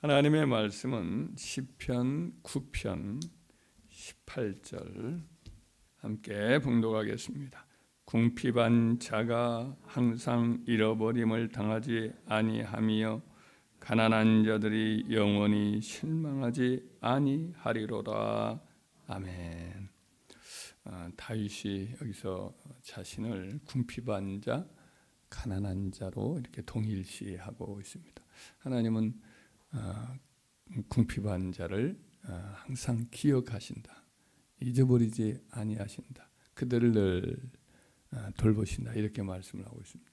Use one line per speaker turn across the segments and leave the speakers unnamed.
하나님의 말씀은 시편 9편 18절 함께 봉독하겠습니다. 궁핍한 자가 항상 잃어버림을 당하지 아니하며 가난한 자들이 영원히 실망하지 아니하리로다. 아멘. 아, 다윗이 여기서 자신을 궁핍한 자, 가난한 자로 이렇게 동일시하고 있습니다. 하나님은 아, 궁핍한 자를 아, 항상 기억하신다. 잊어버리지 아니하신다. 그들을 늘 아, 돌보신다. 이렇게 말씀을 하고 있습니다.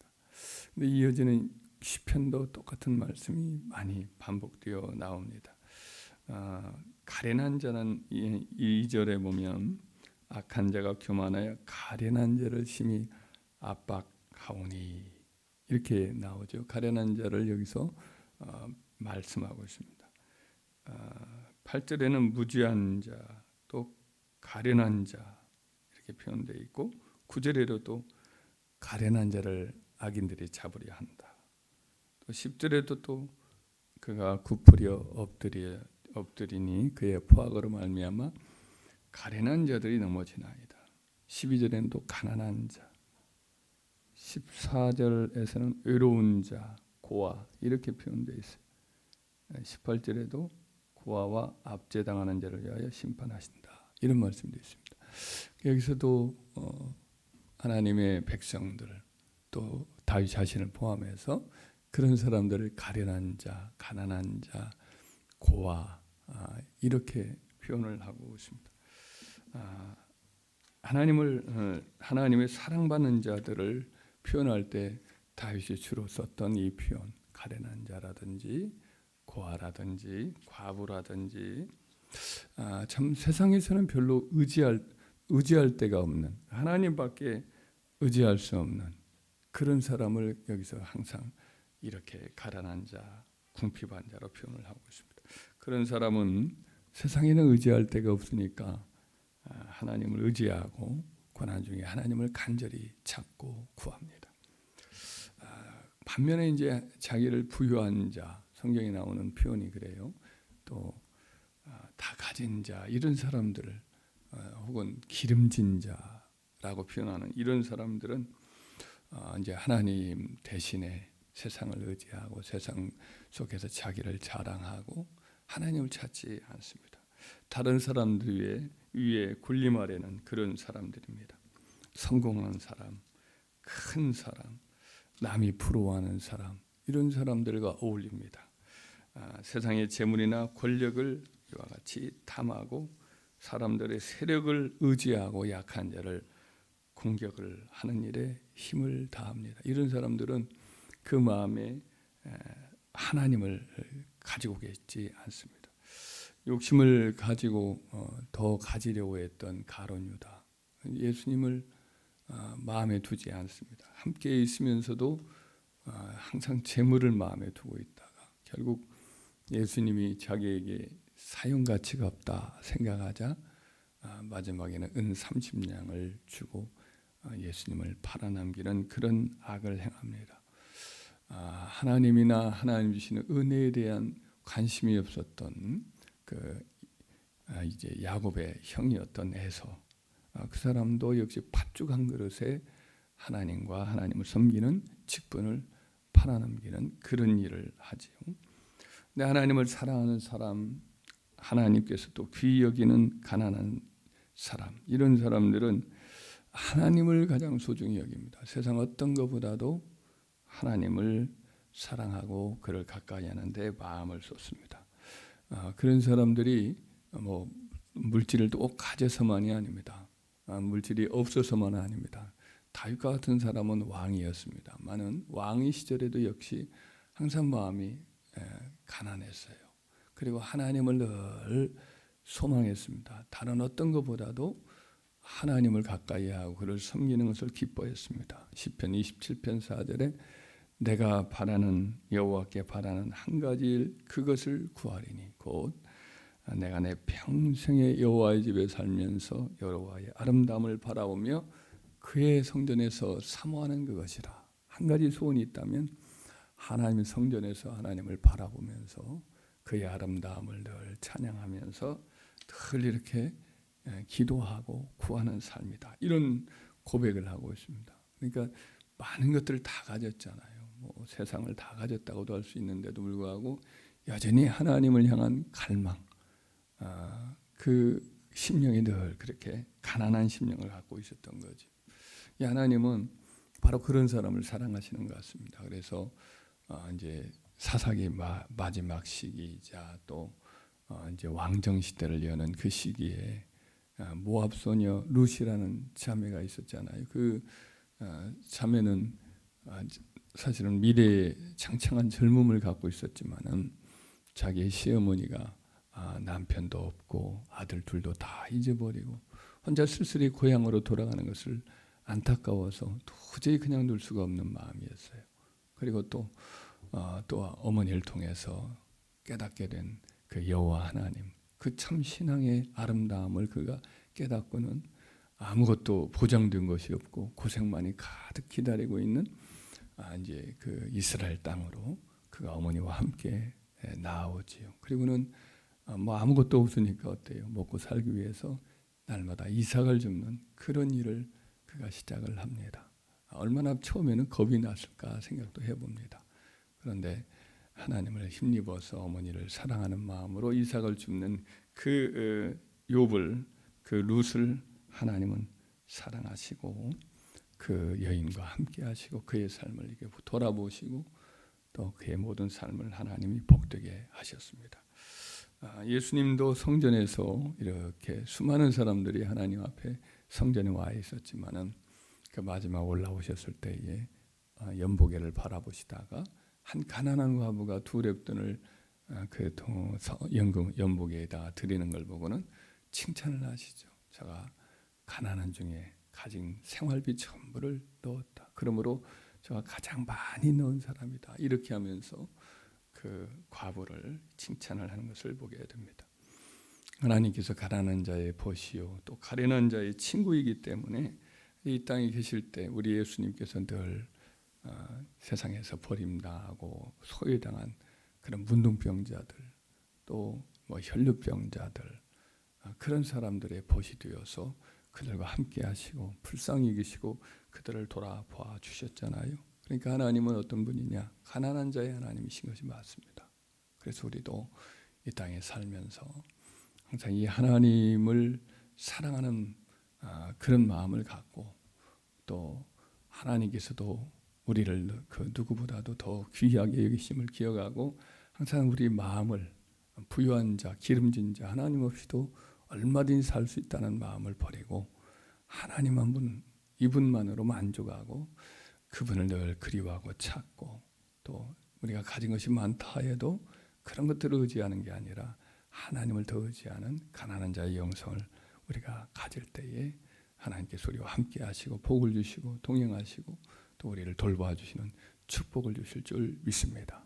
근데 이어지는 시편도 똑같은 말씀이 많이 반복되어 나옵니다. 가련한 자는 이 절에 보면 악한 자가 교만하여 가련한 자를 심히 압박하오니 이렇게 나오죠. 가련한 자를 여기서 어, 말씀하고 있습니다. 8절에는 아, 무지한 자, 또 가련한 자 이렇게 표현되어 있고 9절에도 또 가련한 자를 악인들이 잡으려 한다. 또 10절에도 또 그가 굽으려 엎드려 엎드리니 그의 포악으로 말미암아 가련한 자들이 넘어지나이다. 12절에는 또 가난한 자. 14절에서는 외로운 자, 고아 이렇게 표현되어 있어요. 18절에도 고아와 압제당하는 자를 위하여 심판하신다. 이런 말씀도 있습니다. 여기서도 어, 하나님의 백성들 또 다윗 자신을 포함해서 그런 사람들을 가련한 자, 가난한 자, 고아 아, 이렇게 표현을 하고 있습니다. 아, 하나님을 어, 하나님의 사랑받는 자들을 표현할 때 다윗이 주로 썼던 이 표현 가련한 자라든지 고아라든지 과부라든지 아, 참 세상에서는 별로 의지할 의지할 데가 없는 하나님밖에 의지할 수 없는 그런 사람을 여기서 항상 이렇게 가난한 자, 궁핍한 자로 표현을 하고 있습니다. 그런 사람은 세상에는 의지할 데가 없으니까 아, 하나님을 의지하고 고난 중에 하나님을 간절히 찾고 구합니다. 아, 반면에 이제 자기를 부유한 자, 성경에 나오는 표현이 그래요. 또다 아, 가진 자 이런 사람들을 혹은 기름진 자라고 표현하는 이런 사람들은 이제 하나님 대신에 세상을 의지하고 세상 속에서 자기를 자랑하고 하나님을 찾지 않습니다. 다른 사람들 위에 위에 군림 아래는 그런 사람들입니다. 성공한 사람, 큰 사람, 남이 부러워하는 사람 이런 사람들과 어울립니다. 아, 세상의 재물이나 권력을 이와 같이 탐하고 사람들의 세력을 의지하고 약한 자를 공격을 하는 일에 힘을 다합니다. 이런 사람들은 그 마음에 하나님을 가지고 계지 않습니다. 욕심을 가지고 어, 더 가지려고 했던 가론 유다. 예수님을 어, 마음에 두지 않습니다. 함께 있으면서도 어, 항상 재물을 마음에 두고 있다가 결국 예수님이 자기에게 사용 가치가 없다 생각하자 마지막에는 은 30냥을 주고 예수님을 팔아남기는 그런 악을 행합니다. 하나님이나 하나님 주시는 은혜에 대한 관심이 없었던 그 아, 이제 야곱의 형이었던 에서 아, 그 사람도 역시 팥죽 한 그릇에 하나님과 하나님을 섬기는 직분을 팔아넘기는 그런 일을 하지요. 근데 하나님을 사랑하는 사람, 하나님께서 또 귀히 여기는 가난한 사람, 이런 사람들은 하나님을 가장 소중히 여깁니다. 세상 어떤 것보다도 하나님을 사랑하고 그를 가까이 하는데 마음을 쏟습니다. 아, 그런 사람들이 뭐 물질을 꼭 가져서만이 아닙니다. 아, 물질이 없어서만 아닙니다. 다윗과 같은 사람은 왕이었습니다. 많은 왕의 시절에도 역시 항상 마음이 가난했어요. 그리고 하나님을 늘 소망했습니다. 다른 어떤 것보다도 하나님을 가까이 하고 그를 섬기는 것을 기뻐했습니다. 시편 27편 4절에 내가 바라는 여호와께 바라는 한 가지 일 그것을 구하리니 곧 내가 내 평생의 여호와의 집에 살면서 여호와의 아름다움을 바라보며 그의 성전에서 사모하는 그것이라 한 가지 소원이 있다면 하나님의 성전에서 하나님을 바라보면서 그의 아름다움을 늘 찬양하면서 늘 이렇게 예, 기도하고 구하는 삶이다. 이런 고백을 하고 있습니다. 그러니까 많은 것들을 다 가졌잖아요. 뭐 세상을 다 가졌다고도 할 수 있는데도 불구하고 여전히 하나님을 향한 갈망, 아, 그 심령이 늘 그렇게 가난한 심령을 갖고 있었던 거지. 이 하나님은 바로 그런 사람을 사랑하시는 것 같습니다. 그래서 어, 이제 사사기 마, 마지막 시기이자 또 어, 이제 왕정 시대를 여는 그 시기에 어, 모압 소녀 루시라는 자매가 있었잖아요. 그 어, 자매는 어, 사실은 미래에 창창한 젊음을 갖고 있었지만은 자기의 시어머니가 아, 남편도 없고 아들 둘도 다 잊어버리고 혼자 쓸쓸히 고향으로 돌아가는 것을 안타까워서 도저히 그냥 둘 수가 없는 마음이었어요. 그리고 또, 어, 또 어머니를 통해서 깨닫게 된 그 여호와 하나님, 그 참 신앙의 아름다움을 그가 깨닫고는 아무것도 보장된 것이 없고 고생만이 가득 기다리고 있는 아, 이제 그 이스라엘 땅으로 그가 어머니와 함께 예, 나아오지요. 그리고는 아, 뭐 아무것도 없으니까 어때요? 먹고 살기 위해서 날마다 이삭을 줍는 그런 일을 그가 시작을 합니다. 아, 얼마나 처음에는 겁이 났을까 생각도 해봅니다. 그런데 하나님을 힘입어서 어머니를 사랑하는 마음으로 이삭을 줍는 그 어, 욥을 그 룻을 하나님은 사랑하시고 그 여인과 함께 하시고 그의 삶을 이렇게 돌아보시고 또 그의 모든 삶을 하나님이 복되게 하셨습니다. 아, 예수님도 성전에서 이렇게 수많은 사람들이 하나님 앞에 성전에 와 있었지만은 그 마지막 올라오셨을 때에 아, 연보계를 바라보시다가 한 가난한 과부가 두 랩돈을 아, 그 연금 연보계에다 드리는 걸 보고는 칭찬을 하시죠. 제가 가난한 중에 가진 생활비 전부를 넣었다. 그러므로 제가 가장 많이 넣은 사람이다. 이렇게 하면서 그 과부를 칭찬을 하는 것을 보게 됩니다. 하나님께서 가난한 자의 보시오 또 가련한 자의 친구이기 때문에 이 땅에 계실 때 우리 예수님께서 늘 어, 세상에서 버림당하고 소외당한 그런 문둥병자들 또 뭐 혈루병자들 어, 그런 사람들의 벗이 되어서 그들과 함께 하시고 불쌍히 여기시고 그들을 돌아봐 주셨잖아요. 그러니까 하나님은 어떤 분이냐? 가난한 자의 하나님이신 것이 맞습니다. 그래서 우리도 이 땅에 살면서 항상 이 하나님을 사랑하는 아, 그런 마음을 갖고 또 하나님께서도 우리를 그 누구보다도 더 귀하게 여기심을 기억하고 항상 우리 마음을 부유한 자, 기름진 자 하나님 없이도 얼마든지 살 수 있다는 마음을 버리고 하나님 한 분 이분만으로 만족하고 그분을 늘 그리워하고 찾고 또 우리가 가진 것이 많다 해도 그런 것들을 의지하는 게 아니라 하나님을 더 의지하는 가난한 자의 영성을 우리가 가질 때에 하나님께서 우리와 함께 하시고 복을 주시고 동행하시고 또 우리를 돌봐 주시는 축복을 주실 줄 믿습니다.